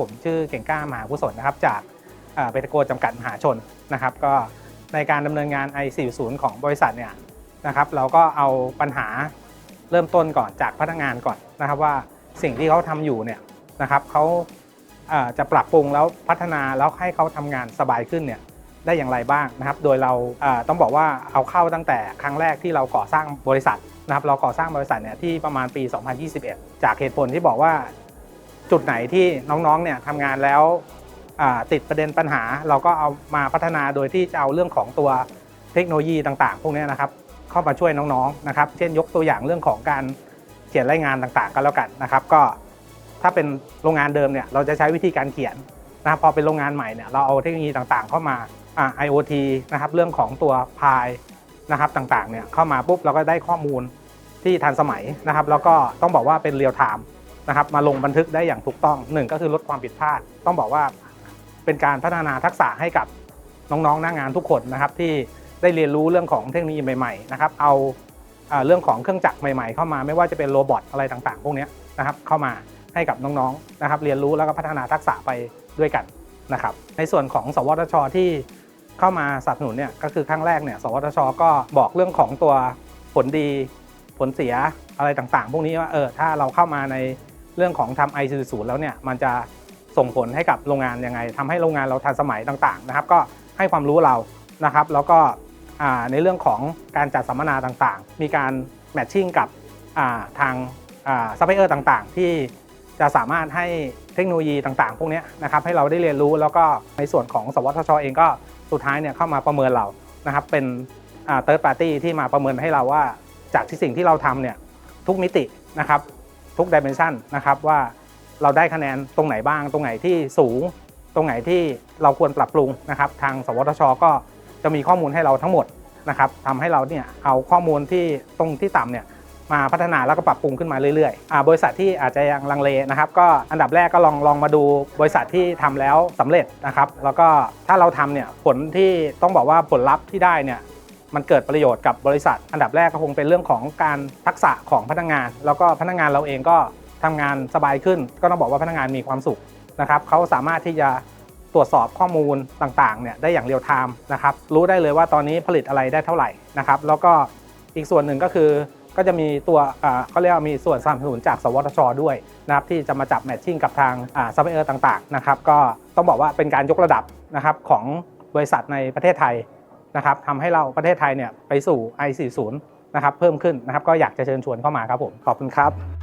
ผมชื่อเก่งกล้ามหากุศลนะครับ จากเอ่อเบตโกจำกัดมหาชนนะครับ ก็ในการดำเนินงาน i40 ของบริษัทเนี่ยนะครับ เราก็เอาปัญหาเริ่มต้นก่อนจากพนักงานก่อนนะครับ ว่าสิ่งที่เขาทำอยู่เนี่ยนะครับเขาจะปรับปรุงแล้วพัฒนาแล้วให้เขาทำงานสบายขึ้นเนี่ยได้อย่างไรบ้างนะครับ โดยเราต้องบอกว่าเอาเข้าตั้งแต่ครั้งแรกที่เราก่อสร้างบริษัทนะครับ เราก่อสร้างบริษัทเนี่ยที่ประมาณปี 2021 จากเหตุผลที่บอกว่า จุดไหนที่น้องๆเนี่ยทำงานแล้วติดประเด็นปัญหา เราก็เอามาพัฒนาโดยที่จะเอาเรื่องของตัวเทคโนโลยีต่างๆ พวกนี้นะครับเข้ามาช่วยน้องๆนะครับ เช่นยกตัวอย่างเรื่องของการเขียนรายงานต่างๆก็แล้วกันนะครับ ก็ถ้าเป็นโรงงานเดิมเนี่ยเราจะใช้วิธีการเขียนนะครับพอเป็นโรงงานใหม่เนี่ยเราเอาเทคโนโลยีต่างๆ เข้ามาอ่า IoT นะครับเรื่องของตัวพายนะครับต่างๆเนี่ยเข้ามาปุ๊บเราก็ได้ข้อมูลที่ทันสมัยนะครับ แล้วก็ต้องบอกว่าเป็นเรียลไทม์ นะครับมาลงบันทึกได้อย่างถูกต้องหนึ่งก็คือลดความผิดพลาด ต้องบอกว่าเป็นการพัฒนาทักษะให้กับน้องๆหน้างงานทุกคนนะครับที่ได้เรียนรู้เรื่องของเทคโนโลยีใหม่ๆนะครับเอาเรื่องของเครื่องจักรใหม่ๆ เข้ามาไม่ว่าจะเป็นโรบอทอะไรต่างๆ พวกนี้นะครับเข้ามาให้กับน้องๆนะครับเรียนรู้แล้วก็พัฒนาทักษะไปด้วยกันนะครับในส่วนของ สวทช ที่เข้ามาสนับสนุนเนี่ยก็คือครั้งแรกเนี่ยสวทช ก็บอกเรื่องของตัวผลดีผลเสียอะไรต่างๆ พวกนี้ว่าเออถ้าเราเข้ามาใน เรื่องของทำ i40 แล้วเนี่ยมันจะส่งผลให้กับโรงงานยังไงทำให้โรงงานเราทันสมัยต่างๆนะครับ ก็ให้ความรู้เรานะครับ แล้วก็ในเรื่องของการจัดสัมมนาต่างๆ มีการแมทชิ่งกับาทางซัพพลายเออร์ต่างๆ ที่จะสามารถให้เทคโนโลยีต่างๆ พวกนี้นะครับให้เราได้เรียนรู้แล้วก็ในส่วนของสวทชเองก็สุดท้ายเนี่ยเข้ามาประเมินเรานะครับเป็นเติร์ดปาร์ตี้ที่มาประเมินให้เราว่าจากที่สิ่งที่เราทำเนี่ยทุกมิตินะครับ ทุกดิเมนชันนะครับว่าเราได้คะแนนตรงไหนบ้าง ตรงไหนที่สูง ตรงไหนที่เราควรปรับปรุงนะครับ ทาง สวทช ก็จะมีข้อมูลให้เราทั้งหมดนะครับทำให้เราเนี่ยเอาข้อมูลที่ตรงที่ต่ำเนี่ยมาพัฒนาแล้วก็ปรับปรุงขึ้นมาเรื่อยๆอาบริษัทที่อาจจะยังลังเลนะครับ ก็อันดับแรกก็ลองลองมาดูบริษัทที่ทำแล้วสำเร็จนะครับ แล้วก็ถ้าเราทำเนี่ยผลที่ต้องบอกว่าผลลัพธ์ที่ได้เนี่ย มันเกิดประโยชน์กับบริษัท อันดับแรกก็คงเป็นเรื่องของการทักษะของพนักงาน แล้วก็พนักงานเราเองก็ทำงานสบายขึ้น ก็ต้องบอกว่าพนักงานมีความสุขนะครับเขาสามารถที่จะตรวจสอบข้อมูลต่างๆเนี่ยได้อย่างเรียลไทม์นะครับรู้ได้เลยว่าตอนนี้ผลิตอะไรได้เท่าไหร่นะครับแล้วก็อีกส่วนหนึ่งก็คือก็จะมีตัวอ่าเขาเรียกว่ามีส่วนสนับสนุนจาก สวทช ด้วยนะครับที่จะมาจับแมทชิ่งกับทางซัพพลายเออร์ต่างๆนะครับก็ต้องบอกว่าเป็นการยกระดับนะครับของบริษัทในประเทศไทย นะครับทำให้เราประเทศไทยเนี่ยไปสู่ i40 นะครับเพิ่มขึ้นนะครับก็อยากจะเชิญชวนเข้ามาครับผมขอบคุณครับ